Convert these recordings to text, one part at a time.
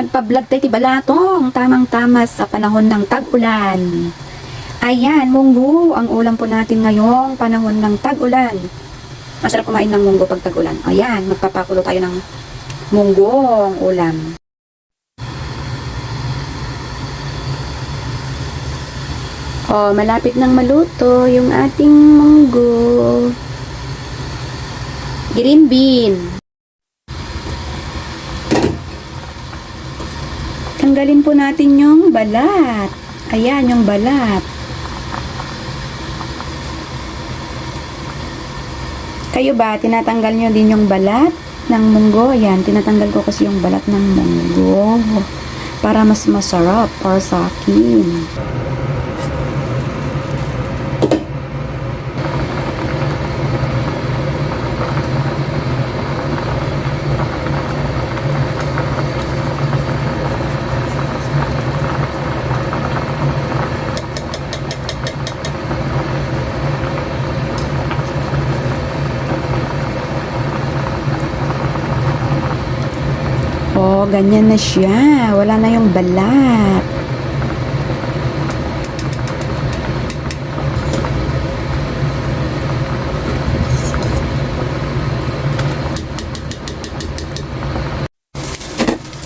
Agpa-vlog tayo ti balatong, tamang-tama sa panahon ng tag-ulan. Ayan, munggo, ang ulam po natin ngayong panahon ng tag-ulan. Masarap kumain ng munggo pag tag-ulan. Ayan, magpapakulo tayo ng munggong ulam. Oh, malapit nang maluto yung ating munggo. Green bean. Tanggalin po natin yung balat. Ayan, yung balat. Kayo ba, tinatanggal nyo din yung balat ng munggo? Ayan, tinatanggal ko kasi yung balat ng munggo. Para mas masarap para sa akin. Oh, ganyan na siya. Wala na yung balat.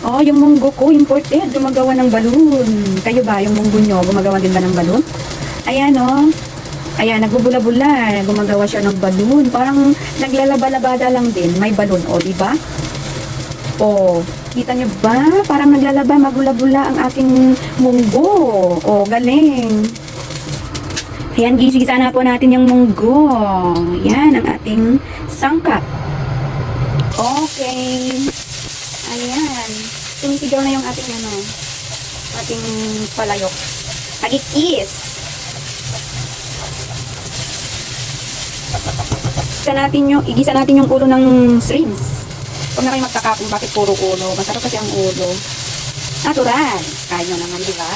Oh, yung munggo ko, imported, gumagawa ng balloon. Kayo ba, yung munggo nyo, gumagawa din ba ng balloon? Ayan, oh. Ayan, nagbubula-bula. Gumagawa siya ng balloon. Parang naglalaba-labada lang din. May balloon, oh, di ba? Oh, kita niyo ba? Parang naglalaba, magula-bula ang ating munggo. Oh, galing. Ayan, gisigisa na po natin yung munggo. Yan, ang ating sangkap. Okay. Ayan. Sumisigaw na yung ating ano, ating palayok. Agikis. Igisa natin yung, igisa natin yung ulo ng shrimps. Huwag na kayo magtaka kung bakit puro ulo. Masarap kasi ang ulo. Natural. Kaya nyo naman, di ba?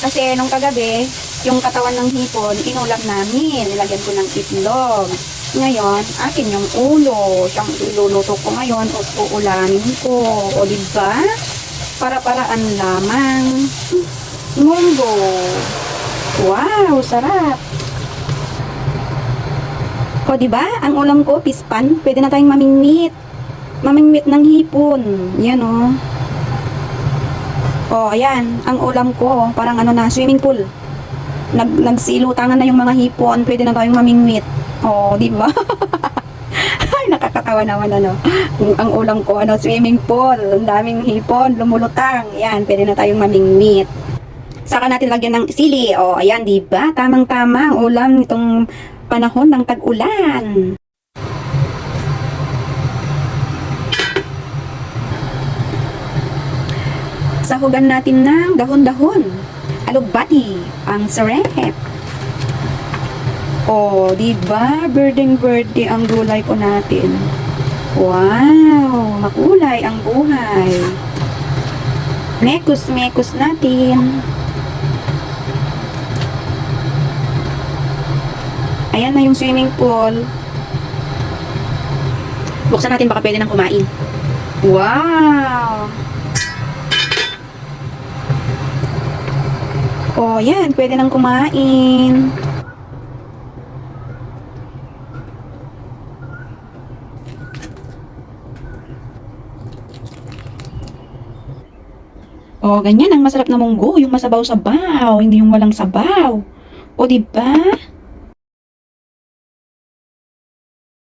Kasi nung kagabi, yung katawan ng hipon, inulam namin. Nilagyan ko ng itlog. Ngayon, akin yung ulo. Siyang iluluto ko ngayon o uulamin ko. O di ba? Para-paraan lamang. Munggo. Wow, sarap. O di ba? Ang ulam ko, pispan. Pwede na tayong mamingwit mamingwit ng hipon. Yan o. Oh. ayan. Ang ulam ko, parang ano na, swimming pool. Nag, nagsilutangan na yung mga hipon. Pwede na tayong mamingwit. Oh, di ba? Ay, nakakatawa naman ano. Ang ulam ko, ano, swimming pool. Ang daming hipon, lumulutang. Yan, pwede na tayong mamingwit. Saka natin lagyan ng sili. Oh, ayan, di ba? Tamang-tama ang ulam nitong panahon ng tag-ulan. Sahugan natin ng dahon-dahon. Alugbati, ang sarap. Oh, di ba? Birding birdie ang gulay po natin. Wow, makulay ang buhay. Mekus-mekus natin. Ayan na yung swimming pool. Buksan natin baka pwede nang kumain. Wow! Oh, yan. Pwede nang kumain. Oh, ganyan ang masarap na munggo, yung masabaw-sabaw, hindi yung walang sabaw. O, di ba?